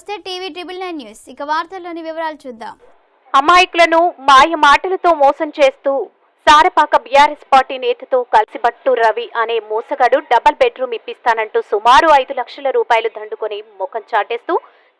నమస్తే TV triple nine news. ఇక వార్తల్లోని వివరాలు చూద్దాం. అమాయకులను మాయ మాటలతో మోసం చేస్తూ సారపాక బీఆర్ఎస్ పార్టీ నేతతో కలిసి బట్టు రవి అనే మోసగాడు డబల్ బెడ్రూమ్ ఇప్పిస్తానంటూ సుమారు ఐదు లక్షల రూపాయలు దండుకొని ముఖం చాటేస్తూ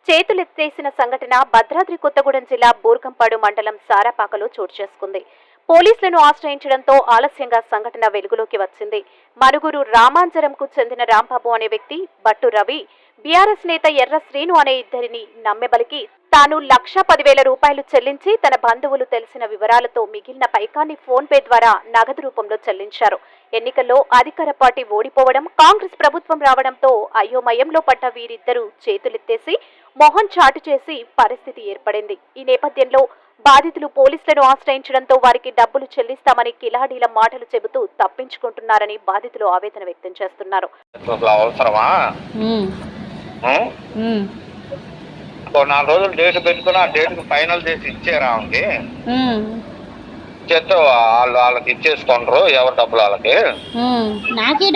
చేతులెత్తేసిన సంఘటన భద్రాద్రి కొత్తగూడెం జిల్లా బూర్గంపాడు మండలం సారాపాకలో చోటు చేసుకుంది. పోలీసులను ఆశ్రయించడంతో ఆలస్యంగా సంఘటన వెలుగులోకి వచ్చింది. మనుగురు రామాంజరంకు చెందిన రాంబాబు అనే వ్యక్తి బట్టు రవి బీఆర్ఎస్ నేత ఎర్ర శ్రీను అనే ఇద్దరిని నమ్మెబలికి తాను లక్ష పదివేల రూపాయలు చెల్లించి తన బంధువులు తెలిసిన వివరాలతో మిగిలిన పైకాన్ని ఫోన్ పే ద్వారా నగదు రూపంలో చెల్లించారు. ఎన్నికల్లో అధికార పార్టీ ఓడిపోవడం కాంగ్రెస్ ప్రభుత్వం రావడంతో అయోమయంలో పడ్డ వీరిద్దరూ చేతులెత్తేసి మొహం చాటు చేసి పరిస్థితి ఏర్పడింది. ఈ నేపథ్యంలో బాధితులు పోలీసులను ఆశ్రయించడంతో వారికి డబ్బులు చెల్లిస్తామని కిలాడీల మాటలు చెబుతూ తప్పించుకుంటున్నారని బాధితులు ఆవేదన వ్యక్తం చేస్తున్నారు. నాలుగు రోజులు డేట్ పెట్టుకుని ఆ డేట్కి ఫైనల్ చేసి ఇచ్చారా ఆమెకి? చేస్తే వాళ్ళు వాళ్ళకి ఇచ్చేసుకుంటారు ఎవరి డబ్బులు వాళ్ళకి?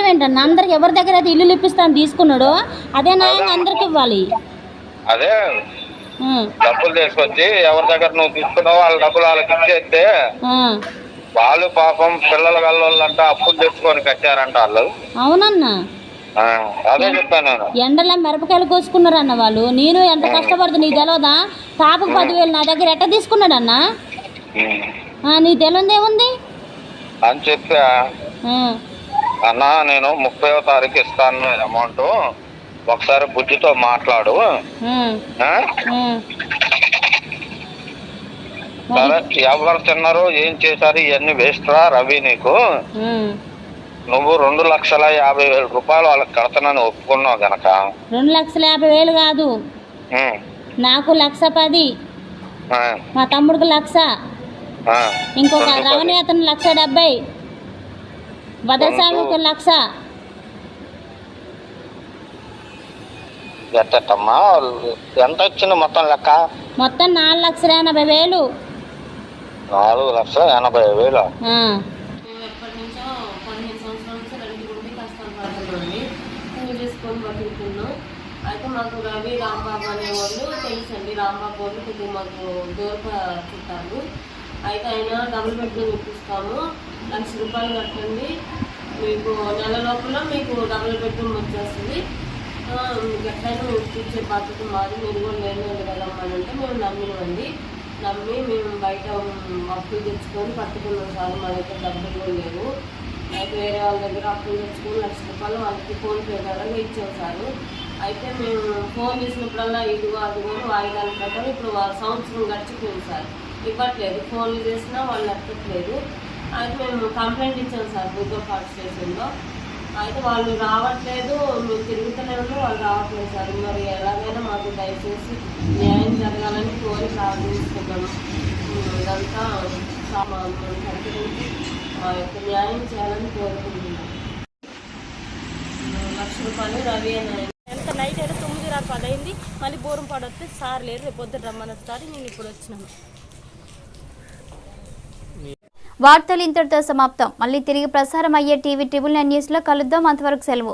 ఏంటన్నా అందరికి ఎవరి దగ్గర అయితే ఇల్లు ఇప్పిస్తాను తీసుకున్నాడో అదే న్యాయంగా అందరికి ఇవ్వాలి. అదే. డబ్బులు తీసుకొచ్చి ఎవరి దగ్గర నువ్వు తీసుకున్నావు వాళ్ళ డబ్బులు వాళ్ళకి ఇచ్చేస్తే. వాళ్ళు పాపం పిల్లల గల్లోళ్ళంట అప్పులు తెచ్చుకొని కట్టారంట వాళ్ళు. అవునన్నా. ఎండలో మిరపకాయలు కోసుకున్నారన్న వాళ్ళు. నేను ఎంత కష్టపడుతుంది నీకు తెలియదా తాపుకు పదివేలు నా దగ్గర ఎట్ట తీసుకున్నాడన్నా? ఉం. ఆ, నీకు తెలియదేముంది అని చెప్పా. అన్న నేను ముప్పైవ తారీఖు ఇస్తాను అమౌంట్. ఒకసారి బుజ్జితో మాట్లాడు. సరే ఎవరు తిన్నారు ఏం చేశారు ఇవన్నీ వేస్ట్ రా రవి నీకు. నువ్వు రెండు లక్షల యాభై వేల రూపాయలు వాళ్ళకి కడతానని ఒప్పుకున్నావు గనక. రెండు లక్షల యాభై వేలు కాదు. నాకు లక్ష పది. ఆ, మా తమ్ముడికి లక్ష. ఆ, ఇంకొక రెండు రవణి పది. అతను లక్ష డెబ్బై. భద్రస్వామికి లక్ష. ఎట్టమ్మా ఎంత వచ్చింది మొత్తం లెక్క? మొత్తం నాలుగు లక్షల ఎనభై వేలు. నాలుగు లక్షల ఎనభై వేలు? ఆ, చేసుకొని బతుకుతున్నాం. అయితే మాకు రవి రాంబాబు అనేవాళ్ళు తెలుసండి. రాంబాబు వాళ్ళు కొద్దిగా మాకు దూరప చుట్టాము అయితే ఆయన డబుల్ బెడ్రూమ్ ఇప్పిస్తాము. లక్ష రూపాయలు కట్టండి. మీకు నెల లోపల మీకు డబుల్ బెడ్రూమ్ వచ్చేస్తుంది. ఆ, మీకు ఎట్లయినా ఇప్పించే బాధ్యత మాది. మీరు కూడా లేని కదమ్మా అంటే మేము నమ్మినామండి నమ్మి మేము బయట అప్పులు తెచ్చుకొని పట్టుకున్నాం సార్. మా దగ్గర డబ్బులు కూడా లేవు. అయితే వేరే వాళ్ళ దగ్గర అప్పులు తెచ్చుకొని లక్ష రూపాయలు వాళ్ళకి ఫోన్పే ద్వారా ఇచ్చాం సార్. అయితే మేము ఫోన్ చేసినప్పుడల్లా ఇదిగో అదిగో వాయిదాల ప్రకారం ఇప్పుడు సంవత్సరం గడిచిపోయింది సార్. ఇవ్వట్లేదు. ఫోన్లు చేసినా వాళ్ళు ఎత్తట్లేదు. అయితే మేము కంప్లైంట్ ఇచ్చాం సార్ బుద్ధపాటు స్టేషన్లో. అయితే వాళ్ళు రావట్లేదు. మేము తిరుగుతూనే ఉన్నారు వాళ్ళు రావట్లేదు సార్. మరి ఎలాగైనా మాకు దయచేసి న్యాయం జరగాలని కోరి ప్రార్థిస్తున్నాము ఉమ్, ఇదంతా సా- మా మేము పరిగణించి మా యొక్క న్యాయం చేయాలని కోరుకుంటున్నాం ఉమ్, లక్ష రూపాయలు రవి అని ఎంత నైట్ అయితే తొమ్మిది రాకు పది అయింది మళ్ళీ బోరం పాడు వస్తే సార్ లేరు రేపు పొద్దున రమ్మని వస్తారు నేను ఇప్పుడు వచ్చినాను. వార్తలు ఇంతటితో సమాప్తం. మళ్ళీ తిరిగి ప్రసారం అయ్యే టీవీ ట్రిబుల్ నైన్ న్యూస్లో కలుద్దాం. అంతవరకు సెలవు.